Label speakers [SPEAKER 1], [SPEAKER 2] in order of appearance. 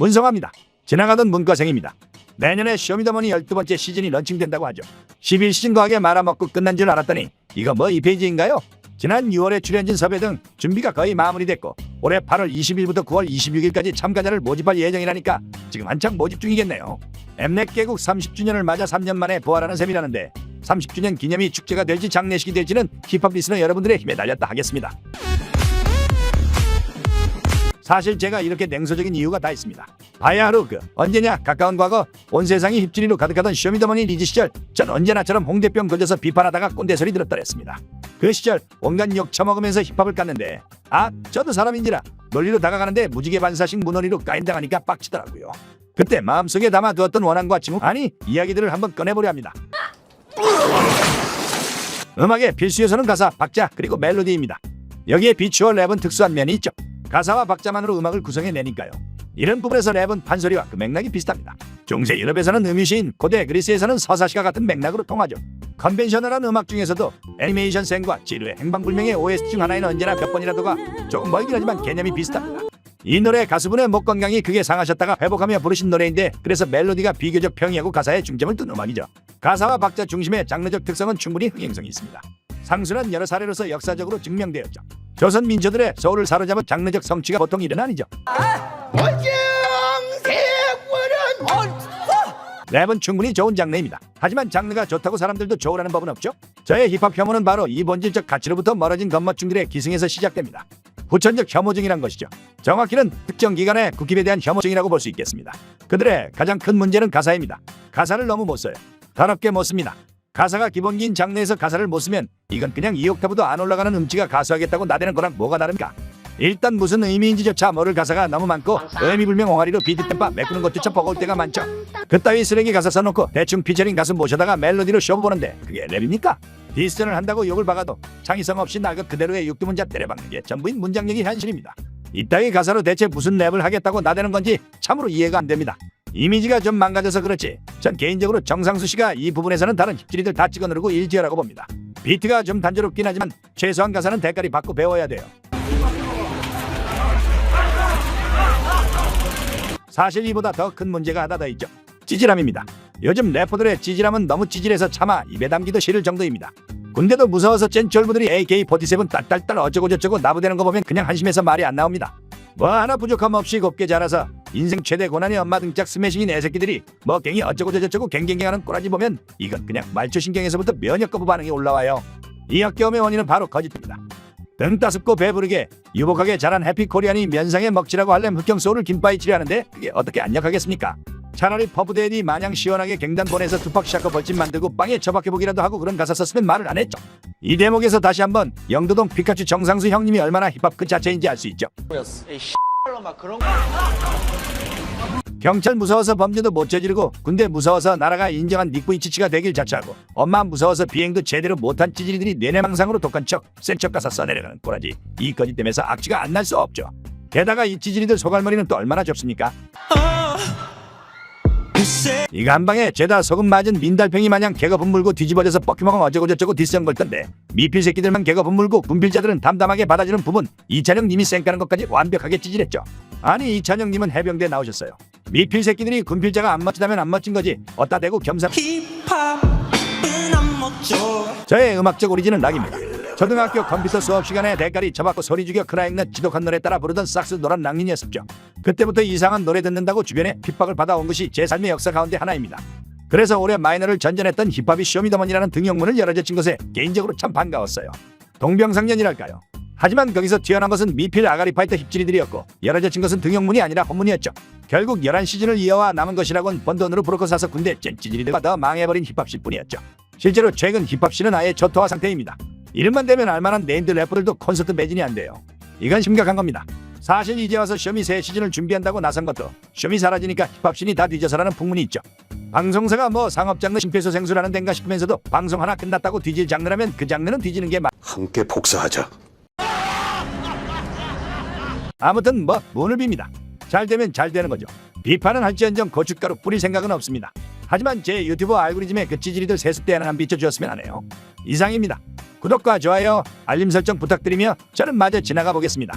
[SPEAKER 1] 문성화입니다. 지나가던 문과생입니다. 내년에 쇼미더머니 12번째 시즌이 런칭된다고 하죠. 11시즌 거하게 말아먹고 끝난 줄 알았더니 이거 뭐이 페이지인가요? 지난 6월에 출연진 섭외 등 준비가 거의 마무리됐고 올해 8월 20일부터 9월 26일까지 참가자를 모집할 예정이라니까 지금 한창 모집 중이겠네요. 엠넷 개국 30주년을 맞아 3년 만에 부활하는 셈이라는데 30주년 기념이 축제가 될지 장례식이 될지는 힙합 리스너 여러분들의 힘에 달렸다 하겠습니다. 사실 제가 이렇게 냉소적인 이유가 다 있습니다. 바야흐로 그 언제냐 가까운 과거 온 세상이 힙질이로 가득하던 쇼미더머니 리즈 시절 전 언제나처럼 홍대병 걸려서 비판하다가 꼰대 소리 들었더랬습니다. 그 시절 온갖 욕 처먹으면서 힙합을 깠는데 아 저도 사람인지라 논리로 다가가는데 무지개 반사식 무논리로 까인당하니까 빡치더라고요. 그때 마음속에 담아두었던 원한과 징후 아니 이야기들을 한번 꺼내보려 합니다. 음악의 필수 요소는 가사, 박자 그리고 멜로디입니다. 여기에 비추어 랩은 특수한 면이 있죠. 가사와 박자만으로 음악을 구성해내니까요. 이런 부분에서 랩은 판소리와 그 맥락이 비슷합니다. 중세 유럽에서는 음유시인, 고대 그리스에서는 서사시가 같은 맥락으로 통하죠. 컨벤셔널한 음악 중에서도 애니메이션 생과 지루의 행방불명의 OST 중 하나에는 언제나 몇 번이라도가 조금 멀긴 하지만 개념이 비슷합니다. 이 노래 가수분의 목 건강이 크게 상하셨다가 회복하며 부르신 노래인데 그래서 멜로디가 비교적 평이하고 가사에 중점을 둔 음악이죠. 가사와 박자 중심의 장르적 특성은 충분히 흥행성이 있습니다. 상수는 여러 사례로서 역사적으로 증명되었죠. 조선 민초들의 서울을 사로잡은 장르적 성취가 보통 일은 아니죠. 랩은 충분히 좋은 장르입니다. 하지만 장르가 좋다고 사람들도 좋으라는 법은 없죠. 저의 힙합 혐오는 바로 이 본질적 가치로부터 멀어진 겉멋중들의 기승에서 시작됩니다. 후천적 혐오증이란 것이죠. 정확히는 특정 기관의 국힙에 대한 혐오증이라고 볼 수 있겠습니다. 그들의 가장 큰 문제는 가사입니다. 가사를 너무 못 써요. 더럽게 못 씁니다. 가사가 기본기인 장르에서 가사를 못 쓰면 이건 그냥 2옥타브도 안 올라가는 음치가 가수하겠다고 나대는 거랑 뭐가 다릅니까? 일단 무슨 의미인지조차 모를 가사가 너무 많고 의미불명 옹알이로 비트 땜빠 메꾸는 것조차 버거울 때가 많죠. 그따위 쓰레기 가사 써놓고 대충 피처링 가수 모셔다가 멜로디로 쇼 보는데 그게 랩입니까? 디스전을 한다고 욕을 박아도 창의성 없이 나그 그대로의 육두문자 때려박는 게 전부인 문장력이 현실입니다. 이따위 가사로 대체 무슨 랩을 하겠다고 나대는 건지 참으로 이해가 안 됩니다. 이미지가 좀 망가져서 그렇지 전 개인적으로 정상수 씨가 이 부분에서는 다른 힙질이들 다 찍어 누르고 일지어라고 봅니다. 비트가 좀 단조롭긴 하지만 최소한 가사는 대가리 받고 배워야 돼요. 사실 이보다 더 큰 문제가 하나 더 있죠. 찌질함입니다. 요즘 래퍼들의 찌질함은 너무 찌질해서 차마 입에 담기도 싫을 정도입니다. 군대도 무서워서 쨘 쫄부들이 AK-47 딸딸딸 어쩌고저쩌고 나부대는 거 보면 그냥 한심해서 말이 안 나옵니다. 뭐 하나 부족함 없이 곱게 자라서 인생 최대 고난이 엄마 등짝 스매싱인 애새끼들이 뭐 갱이 어쩌고 저쩌고 갱갱갱하는 꼬라지 보면 이건 그냥 말초신경에서부터 면역 거부 반응이 올라와요. 이 역겨움의 원인은 바로 거짓입니다. 등 따숩고 배부르게 유복하게 자란 해피코리안이 면상에 먹칠하고 할렘 흑형소를 김바이 치료하는데 그게 어떻게 안 역하겠습니까? 차라리 퍼브데디 마냥 시원하게 갱단 보내서 투팍 샤커 벌집 만들고 빵에 처박혀보기라도 하고 그런 가사 썼으면 말을 안 했죠. 이 대목에서 다시 한번 영도동 피카츄 정상수 형님이 얼마나 힙합 그 자체인지 알 수 있죠.
[SPEAKER 2] 막 그런 거
[SPEAKER 1] 경찰 무서워서 범죄도 못 저지르고 군대 무서워서 나라가 인정한 닉부이치치가 되길 자처하고 엄마 무서워서 비행도 제대로 못한 찌질이들이 내내망상으로 독한 척, 센 척 가서 써내려가는 꼬라지 이 거짓됨에서 악취가 안 날 수 없죠. 게다가 이 찌질이들 소갈머리는 또 얼마나 좁습니까? 이거 한 방에 죄다 소금 맞은 민달팽이 마냥 개가 분물고 뒤집어져서 뻑큐먹은 어쩌고저쩌고 디스형 걸던데 미필 새끼들만 개가 분물고 군필자들은 담담하게 받아주는 부분 이찬영님이 쌩까는 것까지 완벽하게 찌질했죠. 아니 이찬영님은 해병대 나오셨어요. 미필 새끼들이 군필자가 안 멋지다면 안 멋진 거지 어따 대고 겸사
[SPEAKER 3] 힙합은 안 멋져
[SPEAKER 1] 저의 음악적 오리진은 락입니다. 초등학교 컴퓨터 수업 시간에 대가리 쳐박고 소리 죽여 크라잉넛 지독한 노래 따라 부르던 싹스 노란 낭인이었었죠. 그때부터 이상한 노래 듣는다고 주변에 핍박을 받아온 것이 제 삶의 역사 가운데 하나입니다. 그래서 올해 마이너를 전전했던 힙합이 쇼미더머니라는 등용문을 열어젖힌 것에 개인적으로 참 반가웠어요. 동병상련이랄까요. 하지만 거기서 튀어난 것은 미필 아가리 파이터 힙질이들이었고 열어젖힌 것은 등용문이 아니라 혼문이었죠. 결국 11시즌을 이어와 남은 것이라곤 번 돈으로 브로커 사서 군대 찐찌질이들과 더 망해버린 힙합실 뿐이었죠. 실제로 최근 힙합실은 아예 저토화 상태입니다. 이름만 되면 알만한 네임드 래퍼들도 콘서트 매진이 안 돼요. 이건 심각한 겁니다. 사실 이제 와서 쇼미 새 시즌을 준비한다고 나선 것도 쇼미 사라지니까 힙합신이 다 뒤져서라는 풍문이 있죠. 방송사가 뭐 상업장르 심폐소생술하는 덴가 싶으면서도 방송 하나 끝났다고 뒤질 장르라면 그 장르는 뒤지는 게 맞...
[SPEAKER 4] 함께 복사하자.
[SPEAKER 1] 아무튼 뭐 문을 빕니다. 잘 되면 잘 되는 거죠. 비판은 할지언정 고춧가루 뿌릴 생각은 없습니다. 하지만 제 유튜브 알고리즘에 그 찌질이들 세습대 하나 비춰주었으면 하네요. 이상입니다. 구독과 좋아요, 알림 설정 부탁드리며 저는 마저 지나가 보겠습니다.